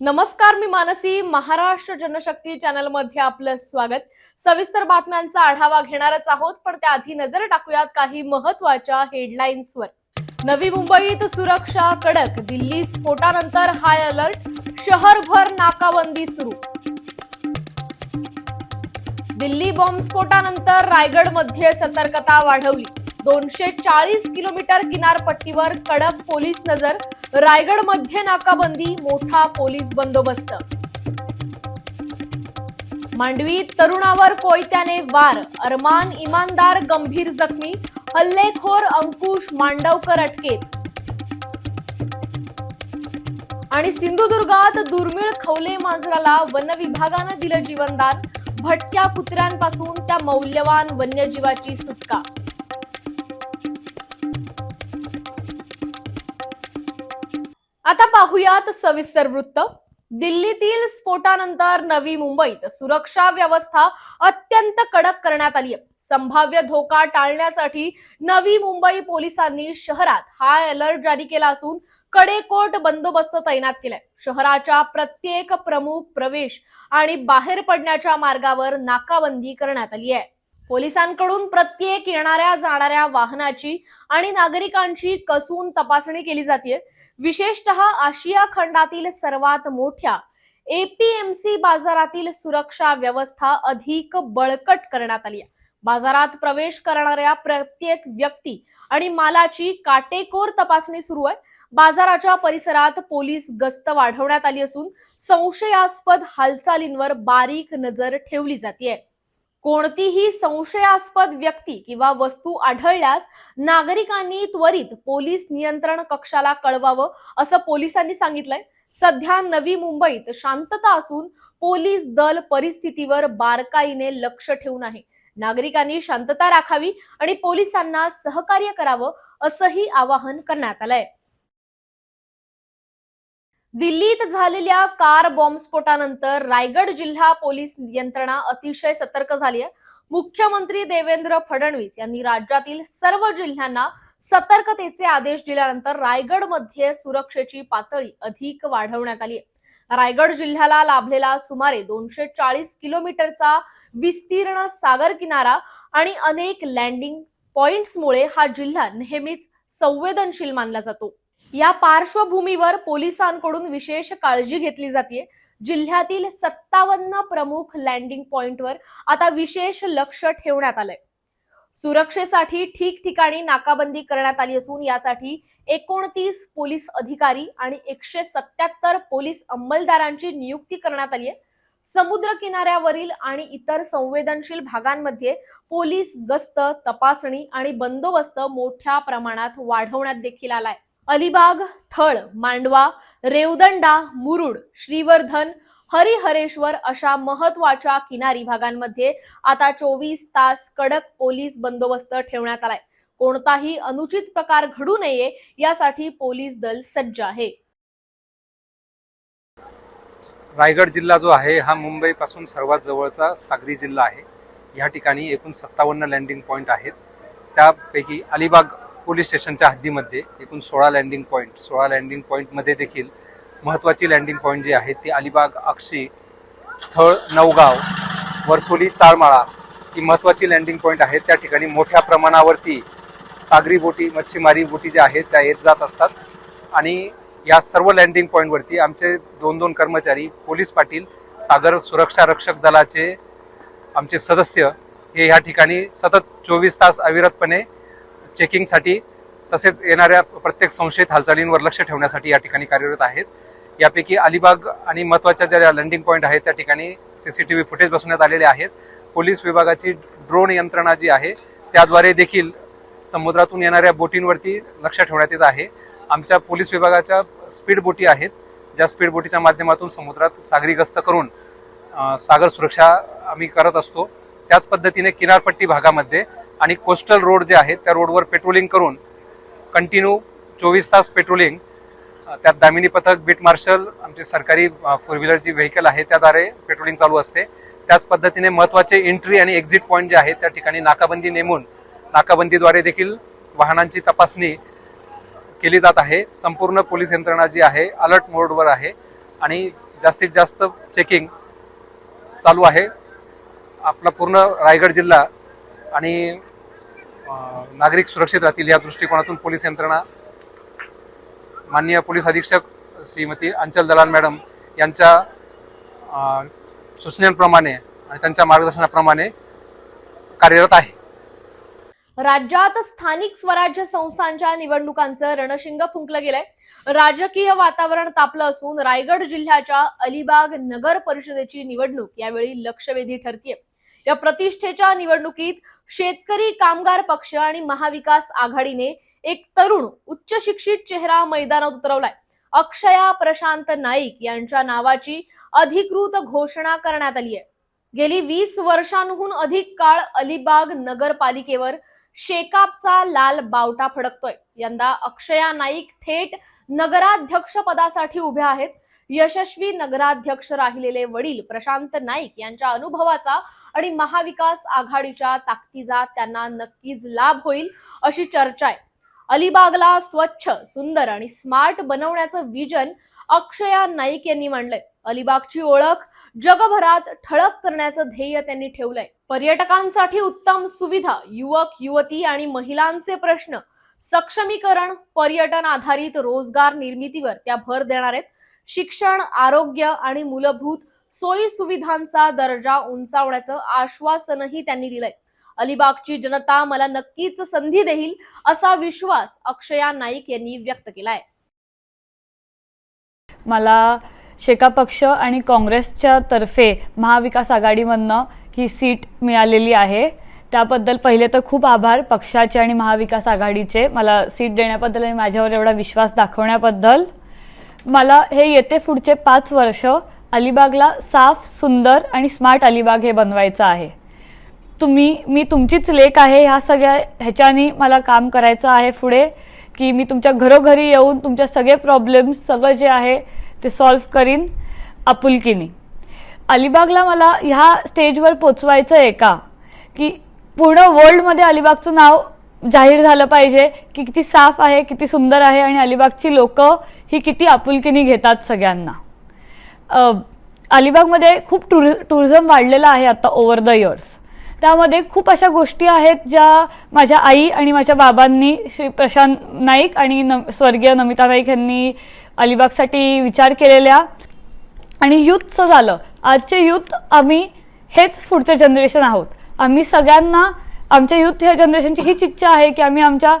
नमस्कार मी मानसी. महाराष्ट्र जनशक्ती चॅनलमध्ये आपलं स्वागत. सविस्तर बातम्यांचा आढावा घेणारच आहोत पण त्याआधी नजर टाकूयात काही महत्त्वाच्या हेडलाईन्सवर. नवी मुंबईत सुरक्षा कडक दिल्ली स्फोटानंतर हाय अलर्ट शहरभर नाकाबंदी सुरू. दिल्ली बॉम्बस्फोटानंतर रायगडमध्ये सतर्कता वाढवली. दोनशे चाळीस किलोमीटर किनारपट्टीवर कडक पोलीस नजर रायगड रायगडमध्ये नाकाबंदी मोठा पोलीस बंदोबस्त. मांडवी तरुणावर कोयत्याने वार अरमान इमानदार गंभीर जखमी हल्लेखोर अंकुश मांडवकर अटकेत. आणि सिंधुदुर्गात दुर्मिळ खवले मांजराला वन विभागानं दिलं जीवनदान भटक्या कुत्र्यांपासून त्या मौल्यवान वन्यजीवाची सुटका. आता पाहुयात सविस्तर वृत्त. दिल्लीतील स्फोटानंतर नवी मुंबईत सुरक्षा व्यवस्था अत्यंत कडक करण्यात आली आहे संभाव्य धोका टाळण्यासाठी नवी मुंबई पोलिसांनी शहरात हाय अलर्ट जारी केला असून कडेकोट बंदोबस्त तैनात केलाय. शहराच्या प्रत्येक प्रमुख प्रवेश आणि बाहेर पडण्याच्या मार्गावर नाकाबंदी करण्यात आली आहे पोलिसांकडून प्रत्येक येणाऱ्या जाणाऱ्या वाहनाची आणि नागरिकांची कसून तपासणी केली जाते विशेषतः आशिया खंडातील सर्वात मोठ्या एपीएमसी बाजारातील सुरक्षा व्यवस्था अधिक बळकट करण्यात आली आहे बाजारात प्रवेश करणाऱ्या प्रत्येक व्यक्ती आणि मालाची काटेकोर तपासणी सुरू आहे. बाजाराच्या परिसरात पोलीस गस्त वाढवण्यात आली असून संशयास्पद हालचालींवर बारीक नजर ठेवली जाते कोणतीही संशयास्पद व्यक्ती किंवा वस्तू आढळल्यास नागरिकांनी त्वरित पोलीस नियंत्रण कक्षाला कळवावं असं पोलिसांनी सांगितलंय. सध्या नवी मुंबईत शांतता असून पोलीस दल परिस्थितीवर बारकाईने लक्ष ठेवून आहे. नागरिकांनी शांतता राखावी आणि पोलिसांना सहकार्य करावं असंही आवाहन करण्यात आलंय. दिल्लीत झालेल्या कार बॉम्बस्फोटानंतर रायगड जिल्हा पोलीस यंत्रणा अतिशय सतर्क झाली आहे. मुख्यमंत्री देवेंद्र फडणवीस यांनी राज्यातील सर्व जिल्ह्यांना सतर्कतेचे आदेश दिल्यानंतर रायगडमध्ये सुरक्षेची पातळी अधिक वाढवण्यात आली आहे. रायगड जिल्ह्याला लाभलेला सुमारे दोनशे चाळीस किलोमीटरचा विस्तीर्ण सागर किनारा आणि अनेक लँडिंग पॉइंट्समुळे हा जिल्हा नेहमीच संवेदनशील मानला जातो. या पार्श्वभूमीवर पोलिसांकडून विशेष काळजी घेतली जाते जिल्ह्यातील सत्तावन्न प्रमुख लँडिंग पॉइंटवर आता विशेष लक्ष ठेवण्यात आलंय. सुरक्षेसाठी ठिकठिकाणी नाकाबंदी करण्यात आली असून यासाठी एकोणतीस पोलीस अधिकारी आणि एकशे सत्याहत्तर पोलीस अंमलदारांची नियुक्ती करण्यात आली आहे समुद्र किनाऱ्यावरील आणि इतर संवेदनशील भागांमध्ये पोलीस गस्त तपासणी आणि बंदोबस्त मोठ्या प्रमाणात वाढवण्यात देखील आलाय. अलिबाग थळ मांडवा रेवदंडा मुरुड श्रीवर्धन हरिहरेश्वर अशा महत्त्वाच्या किनारी भागांमध्ये आता चोवीस तास कडक पोलीस बंदोबस्त ठेवण्यात आलाय. कोणताही अनुचित प्रकार घडू नये यासाठी पोलीस दल सज्ज आहे. रायगड जिल्हा जो आहे हा मुंबईपासून सर्वात जवळचा सागरी जिल्हा आहे. या ठिकाणी एकूण सत्तावन्न लँडिंग पॉईंट आहेत. त्यापैकी अलिबाग पोलीस स्टेशनच्या हद्दीमध्ये एकूण सोळा लँडिंग पॉईंट सोळा लँडिंग पॉईंटमध्ये देखील महत्त्वाची लँडिंग पॉईंट जी आहे ती अलिबाग अक्षी थळ नवगाव वर्सोली चाळमाळा ही महत्त्वाची लँडिंग पॉईंट आहेत. त्या ठिकाणी मोठ्या प्रमाणावरती सागरी बोटी मच्छीमारी बोटी ज्या आहेत त्या येत जात असतात. आणि या सर्व लँडिंग पॉईंटवरती आमचे दोन दोन कर्मचारी पोलीस पाटील सागर सुरक्षा रक्षक दलाचे आमचे सदस्य हे या ठिकाणी सतत चोवीस तास अविरतपणे चेकिंगसाठी तसेच येणाऱ्या प्रत्येक संशयित हालचालींवर लक्ष ठेवण्यासाठी या ठिकाणी कार्यरत आहेत. यापैकी अलिबाग आणि महत्त्वाच्या ज्या लँडिंग पॉईंट आहेत त्या ठिकाणी C C T V footage बसवण्यात आलेले आहेत. पोलीस विभागाची ड्रोन यंत्रणा जी आहे त्याद्वारे देखील समुद्रातून येणाऱ्या बोटींवरती लक्ष ठेवण्यात येत आहे. आमच्या पोलीस विभागाच्या स्पीड बोटी आहेत. ज्या स्पीड बोटीच्या माध्यमातून समुद्रात सागरी गस्त करून सागर सुरक्षा आम्ही करत असतो. त्याच पद्धतीने किनारपट्टी भागामध्ये आणि कोस्टल रोड जे आहेत त्या रोडवर पेट्रोलिंग करून कंटिन्यू चोवीस तास पेट्रोलिंग त्यात दामिनी पथक बीट मार्शल आमची सरकारी फोर व्हीलर जी व्हेकल आहे त्याद्वारे पेट्रोलिंग चालू असते. त्याच पद्धतीने महत्त्वाचे एंट्री आणि एक्झिट पॉईंट जे आहेत त्या ठिकाणी नाकाबंदी नेमून नाकाबंदीद्वारे देखील वाहनांची तपासणी केली जात आहे. संपूर्ण पोलीस यंत्रणा जी आहे अलर्ट मोडवर आहे आणि जास्तीत जास्त चेकिंग चालू आहे. आपला पूर्ण रायगड जिल्हा आणि नागरिक सुरक्षित राहतील या दृष्टिकोनातून पोलीस यंत्रणा. माननीय पोलीस अधीक्षक श्रीमती अंचल दलाल मॅडम यांच्या सूचनांप्रमाणे सूचनेप्रमाणे आणि त्यांच्या मार्गदर्शनाप्रमाणे कार्यरत आहे. राज्यात स्थानिक स्वराज्य संस्थांच्या निवडणुकांचं रणशिंग फुंकलं गेलंय. राजकीय वातावरण तापलं असून रायगड जिल्ह्याच्या अलिबाग नगर परिषदेची निवडणूक यावेळी लक्षवेधी ठरतीये. या प्रतिष्ठेच्या निवडणुकीत शेतकरी कामगार पक्ष आणि महाविकास आघाडीने एक तरुण उच्च शिक्षित चेहरा मैदानात उतरवलाय. अक्षया प्रशांत नाईक यांच्या नावाची अधिकृत घोषणा करण्यात आली आहे. गेली वीस वर्षांहून अधिक काळ अलिबाग नगरपालिकेवर शेकापचा लाल बावटा फडकतोय. यंदा अक्षया नाईक थेट नगराध्यक्ष पदासाठी उभ्या आहेत. यशस्वी नगराध्यक्ष राहिलेले वडील प्रशांत नाईक यांच्या अनुभवाचा आणि महाविकास आघाडीच्या ताकदीचा त्यांना नक्कीच लाभ होईल अशी चर्चा आहे. अलिबागला स्वच्छ सुंदर आणि स्मार्ट बनवण्याचं विजन अक्षया नाईक यांनी मांडलंय. अलिबागची ओळख जगभरात ठळक करण्याचं ध्येय त्यांनी ठेवलंय. पर्यटकांसाठी उत्तम सुविधा युवक युवती आणि महिलांचे प्रश्न सक्षमीकरण पर्यटन आधारित रोजगार निर्मितीवर त्या भर देणार आहेत. शिक्षण आरोग्य आणि मूलभूत सोयी सुविधांचा दर्जा उंचावण्याचं आश्वासनही त्यांनी दिलंय. अलिबागची जनता मला नक्कीच संधी देईल असा विश्वास अक्षया नाईक यांनी व्यक्त केलाय. मला शेका पक्ष आणि काँग्रेसच्या तर्फे महाविकास आघाडीमधनं ही सीट मिळालेली आहे. त्याबद्दल पहिले तर खूप आभार पक्षाचे आणि महाविकास आघाडीचे. मला सीट देण्याबद्दल आणि माझ्यावर एवढा विश्वास दाखवण्याबद्दल मला हे येते पुढचे पाच वर्ष अलिबागला साफ सुंदर आणि स्मार्ट अलिबाग हे बनवायचं आहे. तुम्ही मी तुमचीच लेख आहे ह्या सगळ्या ह्याच्यानी मला काम करायचं आहे पुढे की मी तुमच्या घरोघरी येऊन तुमच्या सगळे प्रॉब्लेम्स सगळं जे आहे ते सॉल्व्ह करीन आपुलकीने. अलिबागला मला ह्या स्टेजवर पोचवायचं आहे का? की पूर्ण वर्ल्डमध्ये अलिबागचं नाव जाहीर झालं पाहिजे की किती साफ आहे किती सुंदर आहे आणि अलिबागची लोक ही किती आपुलकीने घेतात सगळ्यांना. अलिबागमध्ये खूप टुर टुरिझम वाढलेलं आहे आता ओव्हर द इयर्स त्यामध्ये खूप अशा गोष्टी आहेत ज्या माझ्या आई आणि माझ्या बाबांनी श्री प्रशांत नाईक आणि न स्वर्गीय नमिता नाईक यांनी अलिबागसाठी विचार केलेल्या. आणि यूथचं झालं. आजचे यूथ आम्ही हेच पुढचं जनरेशन आहोत. आम्ही सगळ्यांना आमच्या युथ ह्या जनरेशनची हीच इच्छा आहे की आम्ही आमच्या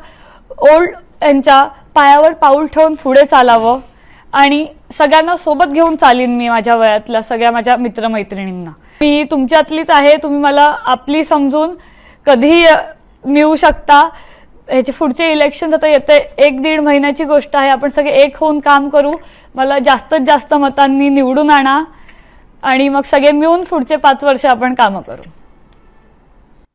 ओल्ड यांच्या पायावर पाऊल ठेवून पुढे चालावं. आणि सगळ्यांना सोबत घेऊन चालीन मी माझ्या वयातल्या सगळ्या माझ्या मित्रमैत्रिणींना. मी तुमच्यातलीच आहे तुम्ही मला आपली समजून कधीही मिळू शकता. ह्याचे पुढचे इलेक्शन आता येते एक दीड महिन्याची गोष्ट आहे. आपण सगळे एक होऊन काम करू. मला जास्तीत जास्त मतांनी निवडून आणा. आणि मग सगळे मिळून पुढचे पाच वर्ष आपण कामं करू.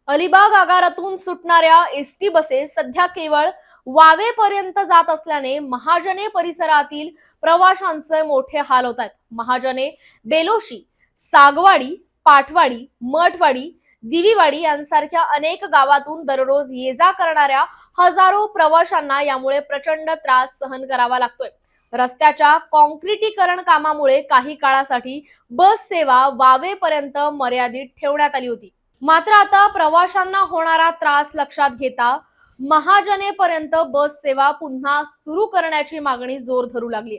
अलिबाग आगारातून सुटणाऱ्या एस टी बसेस सध्या केवळ वावेपर्यंत जात असल्याने महाजने परिसरातील प्रवाशांचे मोठे हाल होत आहेत. महाजने बेलोशी सागवाडी पाटवाडी मठवाडी दिवीवाडी यांसारख्या अनेक गावातून दररोज ये जा करणाऱ्या हजारो प्रवाशांना यामुळे प्रचंड त्रास सहन करावा लागतोय. रस्त्याच्या कॉन्क्रिटीकरण कामामुळे काही काळासाठी बस सेवा वावेपर्यंत मर्यादित ठेवण्यात आली होती. मात्र आता प्रवाशांना होणारा त्रास लक्षात घेता महाजनेपर्यंत बस सेवा पुन्हा सुरू करण्याची मागणी जोर धरू लागली.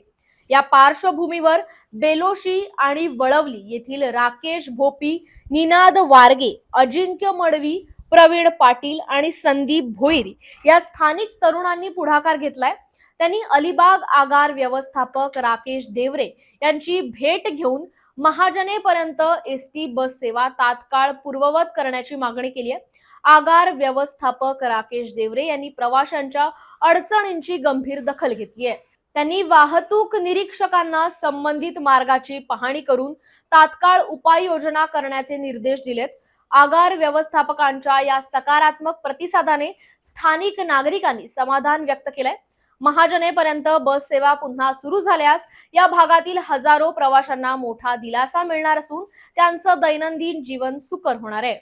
या पार्श्वभूमीवर बेलोशी आणि वळवली येथील राकेश भोपी निनाद वारगे अजिंक्य मडवी प्रवीण पाटील आणि संदीप भोईर या स्थानिक तरुणांनी पुढाकार घेतलाय. त्यांनी अलिबाग आगार व्यवस्थापक राकेश देवरे यांची भेट घेऊन महाजनेपर्यंत एस टी बस सेवा तात्काळ पूर्ववत करण्याची मागणी केली आहे. आगार व्यवस्थापक राकेश देवरे यांनी प्रवाशांच्या अडचणींची गंभीर दखल घेतली आहे. त्यांनी वाहतूक निरीक्षकांना संबंधित मार्गाची पाहणी करून तात्काळ उपाययोजना करण्याचे निर्देश दिलेत. आगार व्यवस्थापकांच्या या सकारात्मक प्रतिसादाने स्थानिक नागरिकांनी समाधान व्यक्त केलंय. महाजनेपर्यंत बस सेवा पुन्हा सुरू झाल्यास या भागातील हजारो प्रवाशांना मोठा दिलासा मिळणार असून त्यांचं दैनंदिन जीवन सुकर होणार आहे.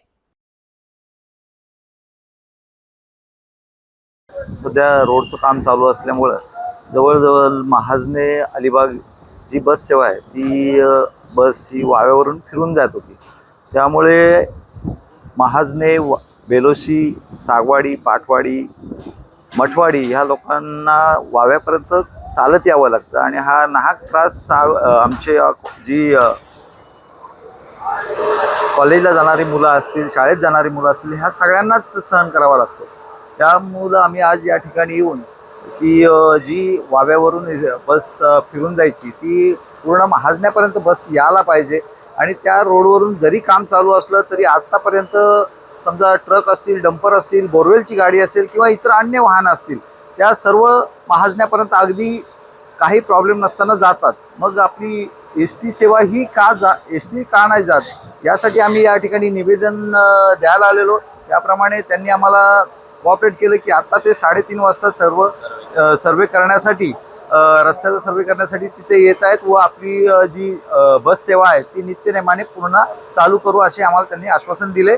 सध्या रोडचं काम चालू असल्यामुळं जवळजवळ महाजने अलिबाग जी बस सेवा आहे ती बस ही वाव्यावरून फिरून जात होती. त्यामुळे महाजने बेलोशी सागवाडी पाटवाडी मठवाडी ह्या लोकांना वाव्यापर्यंत चालत यावं लागतं. आणि हा नाहक त्रास सा आमचे जी कॉलेजला जाणारी मुलं असतील शाळेत जाणारी मुलं असतील ह्या सगळ्यांनाच सहन करावा लागतो. त्यामुळं आम्ही आज या ठिकाणी येऊन की जी वाव्यावरून बस फिरून जायची ती पूर्ण महाजण्यापर्यंत बस यायला पाहिजे. आणि त्या रोडवरून जरी काम चालू असलं तरी आत्तापर्यंत समजा ट्रक असतील डंपर असतील बोरवेलची गाडी असेल किंवा इतर अन्य वाहनं असतील त्या सर्व महाजण्यापर्यंत अगदी काही प्रॉब्लेम नसताना जातात. मग आपली एस टी सेवा ही का जा एस टी का नाही जात? यासाठी आम्ही या ठिकाणी निवेदन द्यायला आलेलो. त्याप्रमाणे त्यांनी आम्हाला कॉपरेट केलं की आत्ता ते साडेतीन वाजता सर्व सर्वे करण्यासाठी रस्त्याचा सर्वे करण्यासाठी तिथे येत आहेत व आपली जी बस सेवा आहे ती नित्यनेमाने पूर्ण चालू करू असे आम्हाला त्यांनी आश्वासन दिले.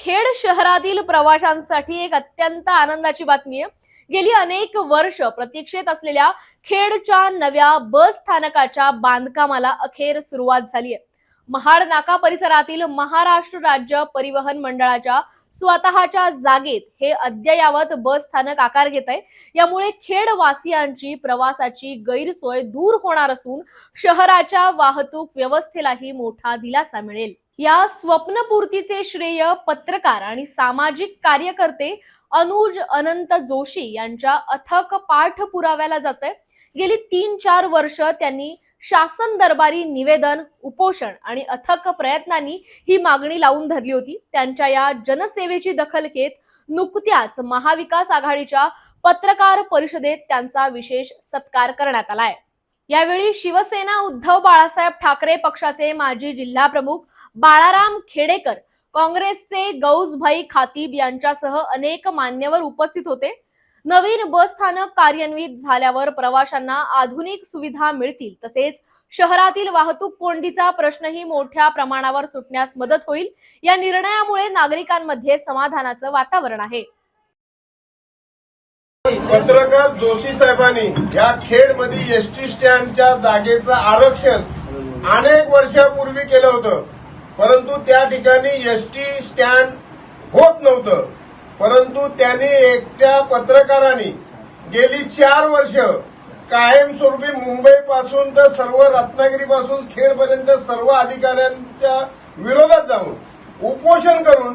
खेड शहरातील प्रवाशांसाठी एक अत्यंत आनंदाची बातमी आहे. गेली अनेक वर्ष प्रतीक्षेत असलेल्या खेडच्या नव्या बस स्थानकाच्या बांधकामाला अखेर सुरुवात झाली आहे. महाड नाका परिसरातील महाराष्ट्र राज्य परिवहन मंडळाच्या स्वतःच्या जागेत हे अद्ययावत बस स्थानक आकार घेत आहे. यामुळे खेडवासियांची प्रवासाची गैरसोय दूर होणार असून शहराच्या वाहतूक व्यवस्थेलाही मोठा दिलासा मिळेल. या स्वप्नपूर्तीचे श्रेय पत्रकार आणि सामाजिक कार्यकर्ते अनुज अनंत जोशी यांच्या अथक पाठपुराव्याला जात गेली तीन चार वर्ष त्यांनी शासन दरबारी निवेदन उपोषण आणि अथक प्रयत्नांनी ही मागणी लावून धरली होती. त्यांच्या या जनसेवेची दखल घेत नुकत्याच महाविकास आघाडीच्या पत्रकार परिषदेत त्यांचा विशेष सत्कार करण्यात आलाय यावेळी शिवसेना उद्धव बाळासाहेब ठाकरे पक्षाचे माजी जिल्हाप्रमुख बाळाराम खेडेकर काँग्रेसचे गौजभाई खातीब यांच्यासह अनेक मान्यवर उपस्थित होते. नवीन बस स्थानक कार्यान्वित झाल्यावर प्रवाशांना आधुनिक सुविधा मिळतील तसेच शहरातील वाहतूक कोंडीचा प्रश्नही मोठ्या प्रमाणावर सुटण्यास मदत होईल या निर्णयामुळे नागरिकांमध्ये समाधानाचं वातावरण आहे. पत्रकार जोशी साहेबांनी या खेडमध्ये एसटी स्टँडच्या जागेचं आरक्षण अनेक वर्षापूर्वी केलं होतं. परंतु त्या ठिकाणी एसटी स्टँड होत नव्हतं. परंतु त्यांनी एकट्या पत्रकारांनी गेली चार वर्ष कायमस्वरूपी मुंबईपासून तर सर्व रत्नागिरीपासून खेडपर्यंत सर्व अधिकाऱ्यांच्या विरोधात जाऊन उपोषण करून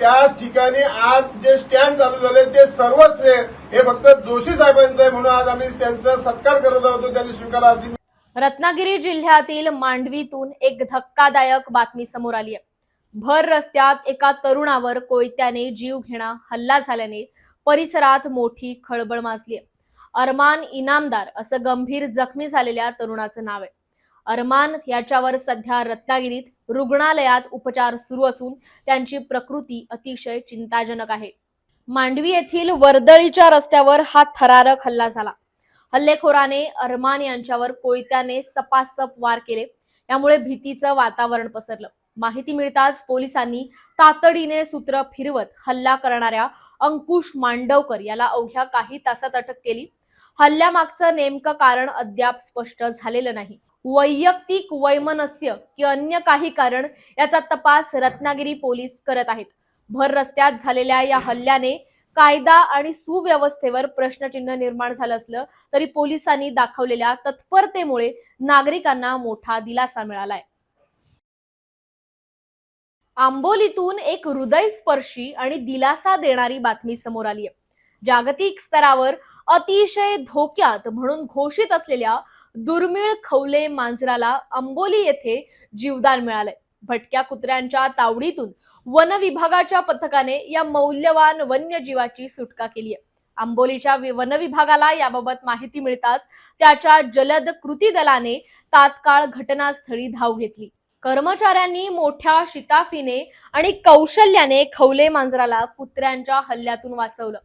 त्या ठिकाणी आज जे स्टँड चालू झाले ते सर्व श्रेय हे फक्त जोशी साहेबांचं आहे म्हणून आज आम्ही त्यांचा सत्कार करत आहोत. त्यांनी स्वीकारा अशी रत्नागिरी जिल्ह्यातील मांडवीतून एक धक्कादायक बातमी समोर आली आहे. भर रस्त्यात एका तरुणावर कोयत्याने जीव घेणा हल्ला झाल्याने परिसरात मोठी खळबळ माजली आहे. अरमान इनामदार असं गंभीर जखमी झालेल्या तरुणाचं नाव आहे. अरमान याच्यावर सध्या रत्नागिरीत रुग्णालयात उपचार सुरू असून त्यांची प्रकृती अतिशय चिंताजनक आहे. मांडवी येथील वर्दळीच्या रस्त्यावर हा थरारक हल्ला झाला. हल्लेखोराने अरमान यांच्यावर कोयत्याने सपासप वार केले. यामुळे भीतीचं वातावरण पसरलं. माहिती मिळताच पोलिसांनी तातडीने सूत्र फिरवत हल्ला करणाऱ्या अंकुश मांडवकर याला अवघ्या काही तासात अटक केली. हल्ल्यामागचं नेमकं कारण अद्याप स्पष्ट झालेलं नाही. वैयक्तिक वैमनस्य कि अन्य काही कारण याचा तपास रत्नागिरी पोलीस करत आहेत. भर रस्त्यात झालेल्या या हल्ल्याने कायदा आणि सुव्यवस्थेवर प्रश्नचिन्ह निर्माण झालं असलं तरी पोलिसांनी दाखवलेल्या तत्परतेमुळे नागरिकांना मोठा दिलासा मिळालाय. आंबोलीतून एक हृदयस्पर्शी आणि दिलासा देणारी बातमी समोर आली आहे जागतिक स्तरावर अतिशय धोक्यात म्हणून घोषित असलेल्या दुर्मिळ खवले मांजराला अंबोली येथे जीवदान मिळालंय. भटक्या कुत्र्यांच्या तावडीतून वन विभागाच्या पथकाने या मौल्यवान वन्यजीवाची सुटका केली आहे. आंबोलीच्या वन विभागाला याबाबत माहिती मिळताच त्याच्या जलद कृती दलाने तात्काळ घटनास्थळी धाव घेतली. कर्मचाऱ्यांनी मोठ्या शिताफीने आणि कौशल्याने खवले मांजराला कुत्र्यांच्या हल्ल्यातून वाचवलं.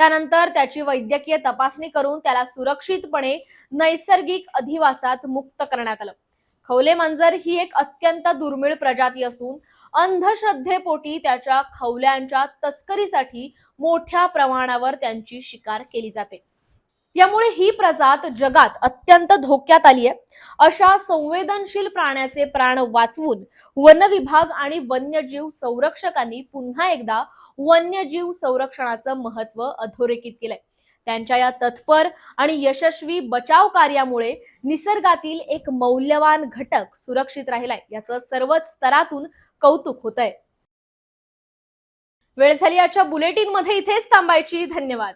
त्यानंतर त्याची वैद्यकीय तपासणी करून त्याला सुरक्षितपणे नैसर्गिक अधिवासात मुक्त करण्यात आलं. खवले मांजर ही एक अत्यंत दुर्मिळ प्रजाती असून अंधश्रद्धेपोटी त्याच्या खवल्यांच्या तस्करीसाठी मोठ्या प्रमाणावर त्यांची शिकार केली जाते. यामुळे ही प्रजात जगात अत्यंत धोक्यात आली आहे. अशा संवेदनशील प्राण्याचे प्राण वाचवून वन विभाग आणि वन्यजीव संरक्षकांनी पुन्हा एकदा वन्यजीव संरक्षणाचं महत्त्व अधोरेखित केलंय. त्यांच्या या तत्पर आणि यशस्वी बचाव कार्यामुळे निसर्गातील एक मौल्यवान घटक सुरक्षित राहिलाय. याचं सर्वच स्तरातून कौतुक होत आहे वेळ झाली आजच्या बुलेटिनमध्ये इथेच थांबायची. धन्यवाद.